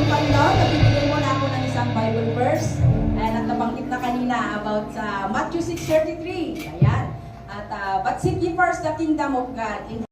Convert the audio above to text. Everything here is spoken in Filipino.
Pastor Panglaw, nagbibigay muna ako ng isang Bible verse. Ayan, at nabanggit na kanina about sa uh, Matthew 6.33. Ayan. At, uh, but seek ye first the kingdom of God. In